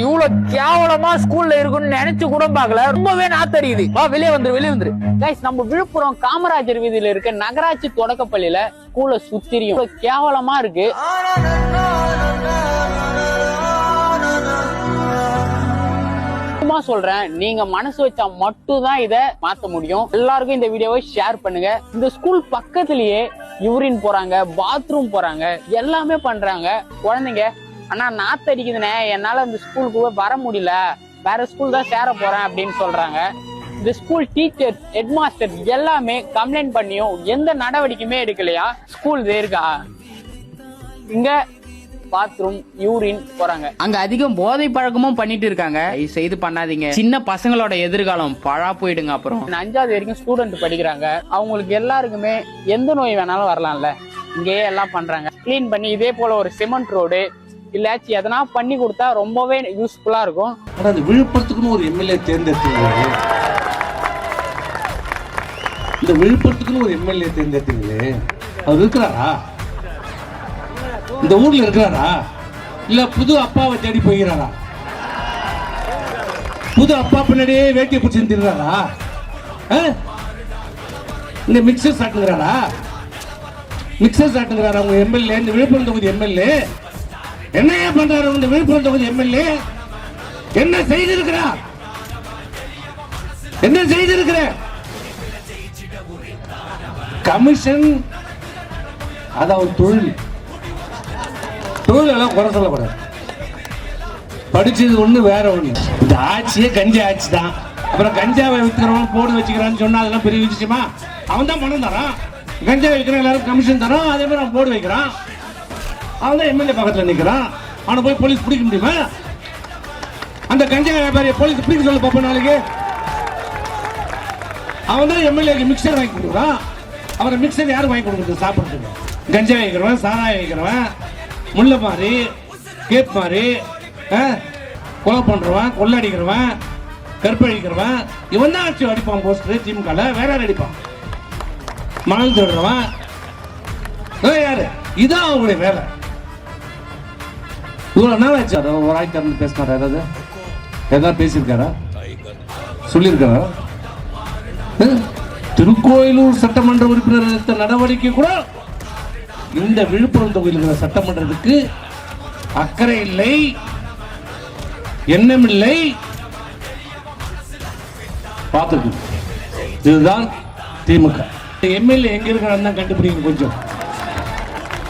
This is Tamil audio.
இவ்வளவு கேவலமா ஸ்கூல்ல இருக்குன்னு நினைச்சு கூட பார்க்கல. ரொம்பவே நாத்தறியுது வா வெளியே வந்துரு வெளியே வந்துரு. கைஸ் நம்ம விழுப்புரம் காமராஜர் வீதியில இருக்க நகராட்சி தொடக்கப்பள்ளியில ஸ்கூல்ல சுத்திரியும். கேவலமா இருக்கு. சும்மா சொல்றேன் நீங்க மனசு வச்சா மட்டும் தான் இத மாத்த முடியும். எல்லாருக்கும் இந்த வீடியோவை ஷேர் பண்ணுங்க. இந்த ஸ்கூல் பக்கத்திலேயே யூரின் போறாங்க பாத்ரூம் போறாங்க எல்லாமே பண்றாங்க. குழந்தைங்க ஆனா நாத்தடிக்குதுண்ணே என்னால இந்த ஸ்கூலுக்கு வர முடியல. வேற ஸ்கூல் தான் சேர போறேன் அப்படின்னு சொல்றாங்க. இந்த ஸ்கூல் டீச்சர் ஹெட் மாஸ்டர் எல்லாமே கம்ப்ளைண்ட் பண்ணியும் எந்த நடவடிக்கையுமே எடுக்கலையா? ஸ்கூல் இருக்கா இங்க பாத்ரூம் யூரின் போறாங்க. அங்க அதிகம் போதை பழக்கமும் பண்ணிட்டு இருக்காங்க. செய்து பண்ணாதீங்க. சின்ன பசங்களோட எதிர்காலம் பழா போயிடுங்க அப்புறம். அஞ்சாவது வரைக்கும் ஸ்டூடெண்ட் படிக்கிறாங்க. அவங்களுக்கு எல்லாருக்குமே எந்த நோய் வேணாலும் வரலாம்ல. இங்கேயே எல்லாம் பண்றாங்க. க்ளீன் பண்ணி இதே போல ஒரு சிமெண்ட் ரோடு இல்லாச்சும் எதனா பண்ணி கொடுத்தா ரொம்பவே யூஸ்ஃபுல்லா இருக்கும். ஆனா அந்த விழுப்புரத்துக்குன்னு ஒரு எம்எல்ஏ தேர்ந்தெடுத்தீங்களே. இந்த விழுப்புரத்துக்குன்னு ஒரு எம்எல்ஏ தேர்ந்தெடுத்தீங்களே அவர் இருக்கிறாரா? இந்த ஊர்ல இருக்கிறாரா? இல்ல புது அப்பாவை தேடி போகிறாரா புது அப்பா பின்னாடியே வேட்டியை பிடிச்சி தின்றாரா இந்த மிக்சர் சாட்டுங்கிறாரா? மிக்சர் சாட்டுங்கிறாரா உங்க எம்எல்ஏ? இந்த விழுப்புரம் தொகுதி எம்எல்ஏ? என்னையா பண்றாரு? இந்த விழுப்புரம் தொகுதி எம்எல்ஏ? என்ன செய்திருக்கிறார்? என்ன செய்திருக்கிற கமிஷன் அது அவர் தொழில். தொழில் எல்லாம் குறை சொல்லக்கூடாது. படிச்சது ஒண்ணு வேற ஒண்ணு. இந்த ஆட்சியே கஞ்சி ஆட்சி தான். அப்புறம் கஞ்சாவை விற்கிறவன் போடு வச்சுக்கிறான்னு சொன்னா அதெல்லாம் பெரிய விஷயமா? அவன் தான் பணம் தரான். கஞ்சா வைக்கிறான் எல்லாரும் கமிஷன் தரான். அதே மாதிரி அவன் போடு வைக்கிறான். அவன் தான் எம்எல்ஏ பக்கத்தில் நிற்கிறான் அவனை போய் போலீஸ் பிடிக்க முடியுமா? அந்த கஞ்சா வியாபாரியை போலீஸ் பிடிக்க சொல்ல பாப்பா நாளைக்கு. அவன் தான் எம்எல்ஏக்கு மிக்சர் வாங்கி கொடுக்குறான். அவரை மிக்சர் யாரும் வாங்கி கொடுக்குறது? சாப்பிட்றதுக்கு. கஞ்சா வைக்கிறவன் சாராயம் வைக்கிறவன் முல்லை மாதிரி கேப் மாதிரி ஆ, கொலை பண்றவன் கொள்ளடிக்கிறவன் கற்பழிக்கிறவன். இவன் தான் ஆட்சி அடிப்பான் போஸ்டர் திமுக வேற யார் அடிப்பான்? மணல் திருடுறவன் யாரு? இதான் அவங்களுடைய வேலை. இவ்வளோ என்ன ஆச்சு. அதை ஒரு ஆய் திறந்து பேசினாரா ஏதாவது? ஏதாவது பேசியிருக்காரா? சொல்லியிருக்காரா? திருக்கோயிலூர் சட்டமன்ற உறுப்பினர் எடுத்த நடவடிக்கை கூட இந்த விழுப்புரம் தொகுதியில் இருக்கிற சட்டமன்றத்துக்கு அக்கறை இல்லை எண்ணம் இல்லை. பார்த்துக்கு இதுதான் திமுக. எம்எல்ஏ எங்க இருக்கிறான்னு தான் கண்டுபிடிங்க கொஞ்சம்.